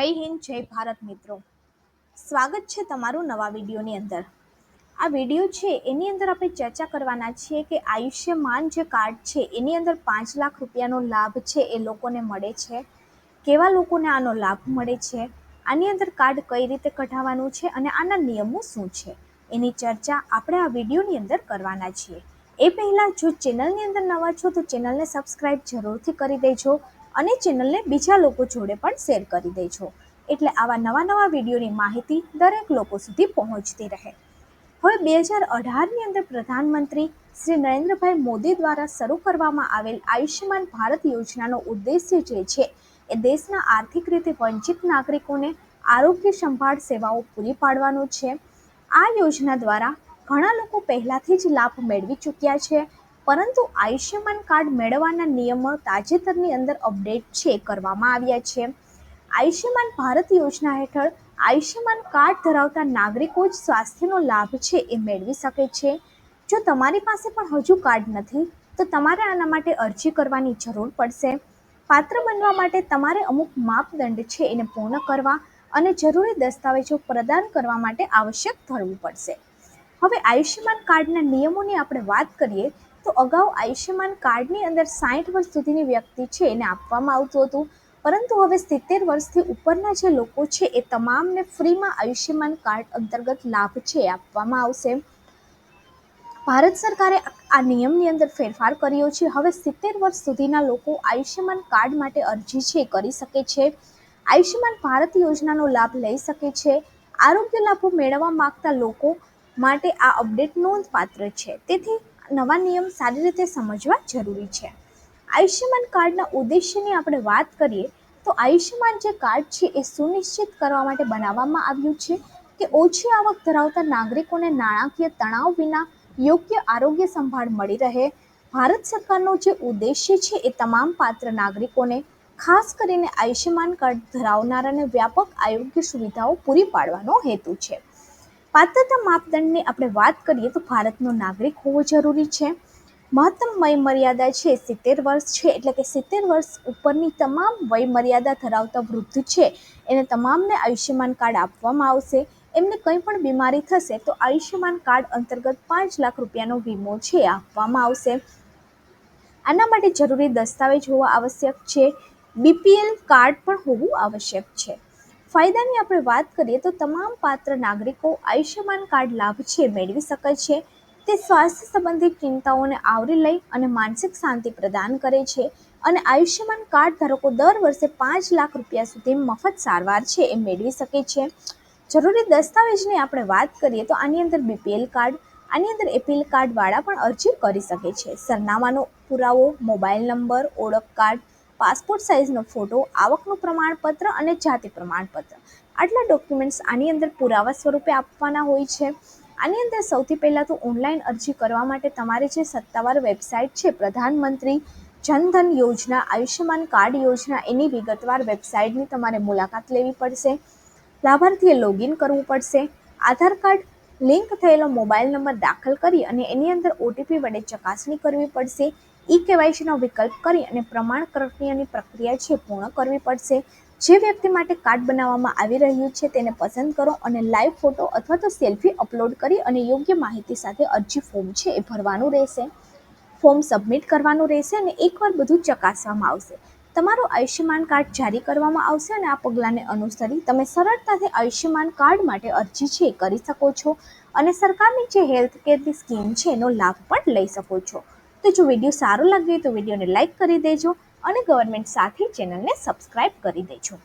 જય હિન્દ, જય ભારત મિત્રો. સ્વાગત છે તમારું નવા વિડીયોની અંદર. આ વીડિયો છે, એની અંદર આપણે ચર્ચા કરવાના છીએ કે આયુષ્યમાન જે કાર્ડ છે, એની અંદર પાંચ લાખ રૂપિયાનો લાભ છે, એ લોકોને મળે છે. કેવા લોકોને આનો લાભ મળે છે? આની અંદર કાર્ડ કઈ રીતે કઢાવવાનું છે અને આના નિયમો શું છે? એની ચર્ચા આપણે આ વિડીયોની અંદર કરવાના છીએ. એ પહેલાં જો ચેનલની અંદર નવા છો તો ચેનલને સબસ્ક્રાઈબ જરૂરથી કરી દેજો અને ચેનલને બીજા લોકો જોડે પણ શેર કરી દેજો. એટલે આવા નવા નવા વિડીયોની માહિતી દરેક લોકો સુધી પહોંચતી રહે. હવે બે હજાર અઢારની અંદર પ્રધાનમંત્રી શ્રી નરેન્દ્રભાઈ મોદી દ્વારા શરૂ કરવામાં આવેલ આયુષ્યમાન ભારત યોજનાનો ઉદ્દેશ્ય જે છે, એ દેશના આર્થિક રીતે વંચિત નાગરિકોને આરોગ્ય સંભાળ સેવાઓ પૂરી પાડવાનો છે. આ યોજના દ્વારા ઘણા લોકો પહેલાંથી જ લાભ મેળવી ચૂક્યા છે. પરંતુ આયુષ્યમાન કાર્ડ મેળવવાના નિયમો તાજેતરની અંદર અપડેટ છે, કરવામાં આવ્યા છે. આયુષ્યમાન ભારત યોજના હેઠળ આયુષ્યમાન કાર્ડ ધરાવતા નાગરિકો જ સ્વાસ્થ્યનો લાભ છે એ મેળવી શકે છે. જો તમારી પાસે પણ હજુ કાર્ડ નથી, તો તમારે આના માટે અરજી કરવાની જરૂર પડશે. પાત્ર બનવા માટે તમારે અમુક માપદંડ છે એને પૂર્ણ કરવા અને જરૂરી દસ્તાવેજો પ્રદાન કરવા માટે આવશ્યક થવું પડશે. હવે આયુષ્યમાન કાર્ડના નિયમોની આપણે વાત કરીએ તો અગાઉ આયુષ્યમાન કાર્ડની અંદર સાઠ વર્ષ સુધીની વ્યક્તિ છે એને આપવામાં આવતું હતું. પરંતુ હવે સિત્તેર વર્ષથી ઉપરના જે લોકો છે એ તમામને ફ્રીમાં આયુષ્યમાન કાર્ડ અંતર્ગત લાભ છે આપવામાં આવશે. ભારત સરકારે આ નિયમની અંદર ફેરફાર કર્યો છે. હવે સિત્તેર વર્ષ સુધીના લોકો આયુષ્યમાન કાર્ડ માટે અરજી છે કરી શકે છે. આયુષ્યમાન ભારત યોજનાનો લાભ લઈ શકે છે. આરોગ્ય લાભો મેળવવા માગતા લોકો માટે આ અપડેટ નોંધપાત્ર છે. તેથી નવા નિયમ સારી રીતે સમજવા જરૂરી છે. આયુષ્યમાન કાર્ડના ઉદ્દેશ્યની આપણે વાત કરીએ, તો આયુષ્યમાન જે કાર્ડ છે એ સુનિશ્ચિત કરવા માટે બનાવવામાં આવ્યું છે કે ઓછી આવક ધરાવતા નાગરિકોને નાણાકીય તણાવ વિના યોગ્ય આરોગ્ય સંભાળ મળી રહે. ભારત સરકારનો જે ઉદ્દેશ્ય છે એ તમામ પાત્ર નાગરિકોને, ખાસ કરીને આયુષ્યમાન કાર્ડ ધરાવનારાને વ્યાપક આરોગ્ય સુવિધાઓ પૂરી પાડવાનો હેતુ છે. પાત્રતા માપદંડની આપણે વાત કરીએ તો ભારતનો નાગરિક હોવો જરૂરી છે. મહત્તમ વય મર્યાદા છે સિત્તેર વર્ષ છે એટલે કે સિત્તેર વર્ષ ઉપરની તમામ વય મર્યાદા ધરાવતા વૃદ્ધ છે. એને તમામને આયુષ્યમાન કાર્ડ આપવામાં આવશે. એમને કંઈ પણ બીમારી થશે તો આયુષ્યમાન કાર્ડ અંતર્ગત પાંચ લાખ રૂપિયાનો વીમો છે આપવામાં આવશે. આના માટે જરૂરી દસ્તાવેજ હોવા આવશ્યક છે. બીપીએલ કાર્ડ પણ હોવું આવશ્યક છે. ફાયદાની આપણે વાત કરીએ તો તમામ પાત્ર નાગરિકો આયુષ્યમાન કાર્ડ લાભ છે, મેળવી શકે છે. તે સ્વાસ્થ્ય સંબંધિત ચિંતાઓને આવરી લઈ અને માનસિક શાંતિ પ્રદાન કરે છે અને આયુષ્યમાન કાર્ડ ધારકો દર વર્ષે પાંચ લાખ રૂપિયા સુધી મફત સારવાર છે એ મેળવી શકે છે. જરૂરી દસ્તાવેજની આપણે વાત કરીએ તો આની અંદર બીપીએલ કાર્ડ, આની અંદર એપીએલ કાર્ડવાળા પણ અરજી કરી શકે છે. સરનામાનો પુરાવો, મોબાઈલ નંબર, ઓળખ કાર્ડ પાસપોર્ટ સાઇઝનો ફોટો, આવકનું પ્રમાણપત્ર અને જાતિ પ્રમાણપત્ર. આટલા ડોક્યુમેન્ટ્સ આની અંદર પુરાવા સ્વરૂપે આપવાના હોય છે. આની અંદર સૌથી પહેલાં તો ઓનલાઈન અરજી કરવા માટે તમારે જે સત્તાવાર વેબસાઇટ છે, પ્રધાનમંત્રી જનધન યોજના, આયુષ્યમાન કાર્ડ યોજના, એની વિગતવાર વેબસાઇટની તમારે મુલાકાત લેવી પડશે. લાભાર્થીએ લોગિન કરવું પડશે. આધાર કાર્ડ લિંક થયેલો મોબાઈલ નંબર દાખલ કરી અને એની અંદર ઓટીપી વડે ચકાસણી કરવી પડશે. ઈ કેવાયસીનો વિકલ્પ કરી અને પ્રમાણ પ્રક્રિયા છે પૂર્ણ કરવી પડશે. જે વ્યક્તિ માટે કાર્ડ બનાવવામાં આવી રહ્યું છે તેને પસંદ કરો અને લાઈવ ફોટો અથવા તો સેલ્ફી અપલોડ કરી અને યોગ્ય માહિતી સાથે અરજી ફોર્મ છે એ ભરવાનું રહેશે. ફોર્મ સબમિટ કરવાનું રહેશે અને એકવાર બધું ચકાસવામાં આવશે. તમારું આયુષ્યમાન કાર્ડ જારી કરવામાં આવશે અને આ પગલાંને અનુસરી તમે સરળતાથી આયુષ્યમાન કાર્ડ માટે અરજી છે કરી શકો છો અને સરકારની જે હેલ્થ કેરની સ્કીમ છે એનો લાભ પણ લઈ શકો છો. તો જો વીડિયો સારો લાગ્યો તો વિડીયોને લાઇક કરી દેજો અને ગવર્મેન્ટ સાથે ચેનલને સબસ્ક્રાઈબ કરી દેજો.